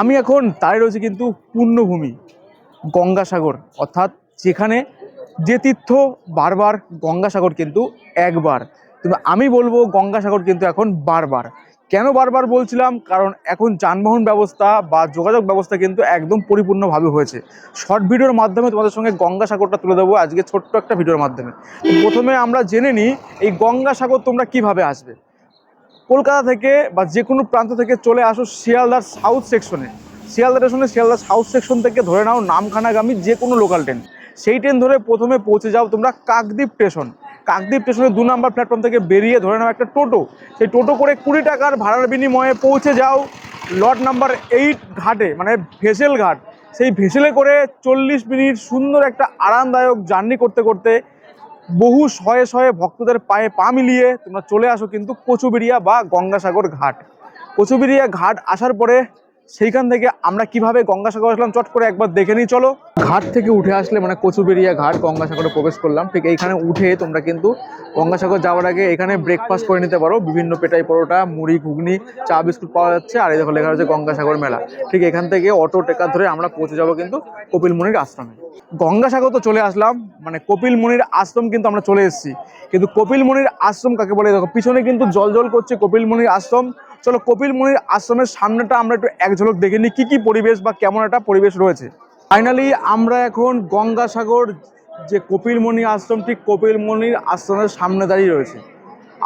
আমি এখন তাই রয়েছি কিন্তু পূর্ণভূমি, গঙ্গাসাগর। অর্থাৎ যেখানে যে তীর্থ বারবার গঙ্গাসাগর কিন্তু একবার। কিন্তু আমি বলব গঙ্গাসাগর কিন্তু এখন বারবার। কেন বারবার বলছিলাম? কারণ এখন যানবাহন ব্যবস্থা বা যোগাযোগ ব্যবস্থা কিন্তু একদম পরিপূর্ণভাবে হয়েছে। শর্ট ভিডিওর মাধ্যমে তোমাদের সঙ্গে গঙ্গাসাগরটা তুলে দেবো আজকে ছোট্ট একটা ভিডিওর মাধ্যমে। প্রথমে আমরা জেনে নিই, এই গঙ্গাসাগর তোমরা কীভাবে আসবে? কলকাতা থেকে বা যে কোনো প্রান্ত থেকে চলে আসো শিয়ালদার সাউথ সেকশনে শিয়ালদা স্টেশনে শিয়ালদা সাউথ সেকশন থেকে ধরে নাও নামখানাগামী যে কোনো লোকাল ট্রেন সেই ট্রেন ধরে প্রথমে পৌঁছে যাও তোমরা কাকদ্বীপ স্টেশন কাকদ্বীপ স্টেশনে দু নম্বর প্ল্যাটফর্ম থেকে বেরিয়ে ধরে নাও একটা টোটো। সেই টোটো করে কুড়ি টাকার ভাড়ার বিনিময়ে পৌঁছে যাও লট নাম্বার এইট ঘাটে মানে ভেসেল ঘাট। সেই ভেসেলে করে চল্লিশ মিনিট সুন্দর একটা আরামদায়ক জার্নি করতে করতে বহু শয়ে শয়ে ভক্তদের পায়ে পা মিলিয়ে তোমরা চলে আসো কিন্তু কচুবিড়িয়া বা গঙ্গাসাগর ঘাট। কচুবিড়িয়া ঘাট আসার পরে সেইখান থেকে আমরা কীভাবে গঙ্গাসাগর আসলাম চট করে একবার দেখে নিই, চলো। ঘাট থেকে উঠে আসলে মানে কচুবেড়িয়া ঘাট, গঙ্গাসাগরে প্রবেশ করলাম। ঠিক এইখানে উঠে তোমরা কিন্তু গঙ্গাসাগর যাওয়ার আগে এখানে ব্রেকফাস্ট করে নিতে পারো। বিভিন্ন পেটাই পরোটা, মুড়ি, ঘুগনি, চা, বিস্কুট পাওয়া যাচ্ছে। আর এই দেখো লেখা রয়েছে গঙ্গাসাগর মেলা। ঠিক এখান থেকে অটো, টেকার ধরে আমরা পৌঁছে যাব কিন্তু কপিল মুনির আশ্রমে। গঙ্গাসাগর তো চলে আসলাম। মানে কপিল মুনির আশ্রম কিন্তু আমরা চলে এসেছি। কিন্তু কপিল মুনির আশ্রম কাকে বলে? দেখো, পিছনে কিন্তু জল জল করছে কপিল মুনির আশ্রম। চলো কপিল মুনির আশ্রমের সামনেটা আমরা একটু এক ঝলক দেখে নিই। কী কী পরিবেশ বা কেমন একটা পরিবেশ রয়েছে। ফাইনালি আমরা এখন গঙ্গাসাগর যে কপিল মুনি আশ্রম, ঠিক কপিল মুনির আশ্রমের সামনে দাঁড়িয়ে রয়েছে।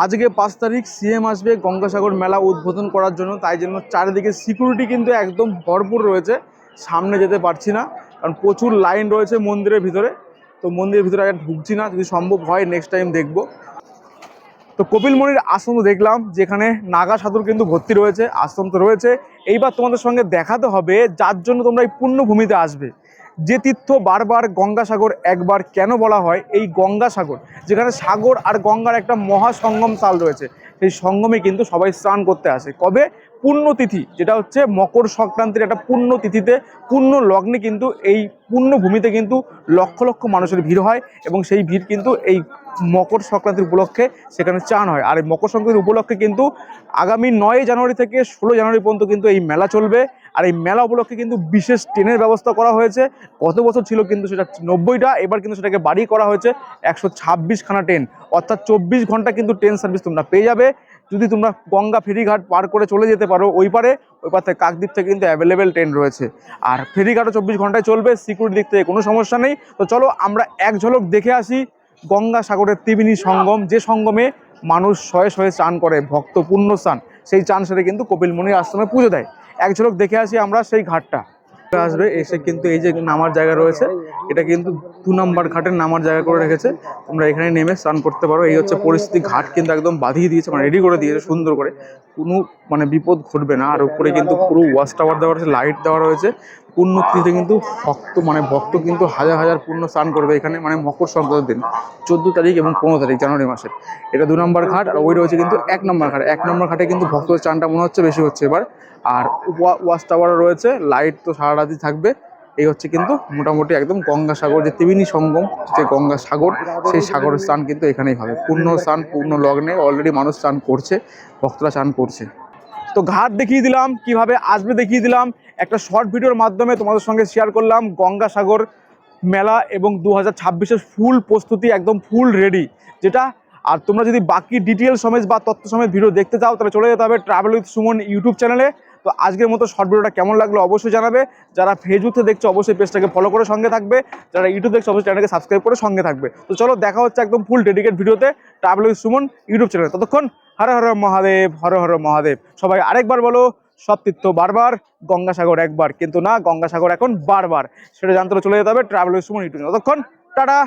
আজকে পাঁচ তারিখ সিএম আসবে গঙ্গাসাগর মেলা উদ্বোধন করার জন্য, তাই জন্য চারিদিকে সিকিউরিটি কিন্তু একদম ভরপুর রয়েছে। সামনে যেতে পারছি না, কারণ প্রচুর লাইন রয়েছে মন্দিরের ভিতরে। তো মন্দিরের ভিতরে আগে ঢুকছি না, যদি সম্ভব হয় নেক্সট টাইম দেখব। তো কপিলমণির আশ্রম আসন দেখলাম, যেখানে নাগা সাধুর কিন্তু ভর্তি রয়েছে আশ্রম তো রয়েছে। এইবার তোমাদের সঙ্গে দেখাতে হবে, যার জন্য তোমরা এই পুণ্যভূমিতে আসবে। যে তীর্থ বারবার গঙ্গাসাগর একবার কেন বলা হয়? এই গঙ্গাসাগর, যেখানে সাগর আর গঙ্গার একটা মহাসঙ্গম চাল রয়েছে, সেই সঙ্গমে কিন্তু সবাই স্নান করতে আসে। কবে? পুণ্যতিথি, যেটা হচ্ছে মকর সংক্রান্তির একটা পুণ্য তিথিতে পুণ্য লগ্নে কিন্তু এই পুণ্যভূমিতে কিন্তু লক্ষ লক্ষ মানুষের ভিড় হয় এবং সেই ভিড় কিন্তু এই মকর সংক্রান্তির উপলক্ষে সেখানে চান হয়। আর এই মকর সংক্রান্তির উপলক্ষে কিন্তু আগামী নয় জানুয়ারি থেকে ষোলো জানুয়ারি পর্যন্ত কিন্তু এই মেলা চলবে। আর এই মেলা উপলক্ষে কিন্তু বিশেষ ট্রেনের ব্যবস্থা করা হয়েছে। গত বছর ছিল কিন্তু সেটা নব্বইটা, এবার কিন্তু সেটাকে বাড়ি করা হয়েছে। একশো ছাব্বিশখানা ট্রেন, অর্থাৎ চব্বিশ ঘণ্টা কিন্তু ট্রেন সার্ভিস তোমরা পেয়ে যাবে। যদি তোমরা গঙ্গা ফেরিঘাট পার করে চলে যেতে পারো ওই পারে, ওই পার থেকে কাকদ্বীপ থেকে কিন্তু অ্যাভেলেবেল ট্রেন রয়েছে। আর ফেরিঘাটও চব্বিশ ঘন্টায় চলবে সিকিউরিটি দিক থেকে কোনো সমস্যা নেই। তো চলো আমরা এক ঝলক দেখে আসি গঙ্গা সাগরের ত্রিবেণী সঙ্গম, যে সঙ্গমে মানুষ শয়ে শয়ে চান করে ভক্ত পুণ্য স্নান। সেই চান সেরে কিন্তু কপিলমণির আশ্রমে পুজো দেয়। এক ঝলক দেখে আসি আমরা সেই ঘাটটা। আসবে, এসে কিন্তু এই যে নামার জায়গা রয়েছে, এটা কিন্তু দু নম্বর ঘাটের নামার জায়গা করে রেখেছে। তোমরা এখানে নেমে স্নান করতে পারো। এই হচ্ছে পরিস্থিতি, ঘাট কিন্তু একদম বাঁধিয়ে দিয়েছে মানে রেডি করে দিয়েছে, সুন্দর করে। কোনো মানে বিপদ ঘটবে না। আর উপরে কিন্তু পুরো ওয়াশ টাওয়ার দেওয়া রয়েছে লাইট দেওয়া রয়েছে। পুণ্যতিথিতে কিন্তু ভক্ত মানে ভক্ত কিন্তু হাজার হাজার পূর্ণ স্নান করবে এখানে মানে মকর সংক্রান্তির দিন, চোদ্দ তারিখ এবং পনেরো তারিখ, জানুয়ারি মাসের। এটা দু নম্বর ঘাট, আর ওই রয়েছে কিন্তু এক নম্বর ঘাট। এক নম্বর ঘাটে কিন্তু ভক্তদের চানটা মনে হচ্ছে বেশি হচ্ছে এবার। আর ওয়াশ টাওয়ারও রয়েছে, লাইট তো সারা রাতই থাকবে। এই হচ্ছে কিন্তু মোটামুটি একদম গঙ্গাসাগর যে ত্রিবেণী সঙ্গম, যে গঙ্গাসাগর সেই সাগরের স্নান কিন্তু এখানেই হবে। পূর্ণ স্নান পূর্ণ লগ্নে অলরেডি মানুষ স্নান করছে, ভক্তরা স্নান করছে। তো ঘাট দেখিয়ে দিলাম, কীভাবে আসবে দেখিয়ে দিলাম। একটা শর্ট ভিডিওর মাধ্যমে তোমাদের সঙ্গে শেয়ার করলাম, গঙ্গাসাগর মেলা এবং দু হাজার ফুল প্রস্তুতি একদম ফুল রেডি যেটা, আর তোমরা যদি বাকি ডিটেলস সমেত বা তথ্য সমেত ভিডিও দেখতে চাও, তাহলে চলে যেতে হবে ট্রাভেল উইথ সুমন ইউটিউব চ্যানেলে তো আজকের মতো শর্ট ভিডিওটা কেমন লাগল অবশ্যই জানাবে। যারা ফেসবুকে দেখছ, অবশ্যই পেজটাকে ফলো করে সঙ্গে থাকবে। যারা ইউটিউব দেখছ, অবশ্যই চ্যানেলকে সাবস্ক্রাইব করে সঙ্গে থাকবে। তো চলো, দেখা হচ্ছে একদম ফুল ডেডিকেট ভিডিওতে ট্রাভেল সুমন ইউটিউব চ্যানেলে ততক্ষণ হর হর মহাদেব, হর হর মহাদেব। সবাই আরেকবার বলো সব তীর্থ বারবার, গঙ্গাসাগর একবার। কিন্তু না, গঙ্গাসাগর এখন বারবার। সেটা জানতে চলে যেতে হবে ট্রাভেল সুমন ইউটিউব ততক্ষণ, টাটা!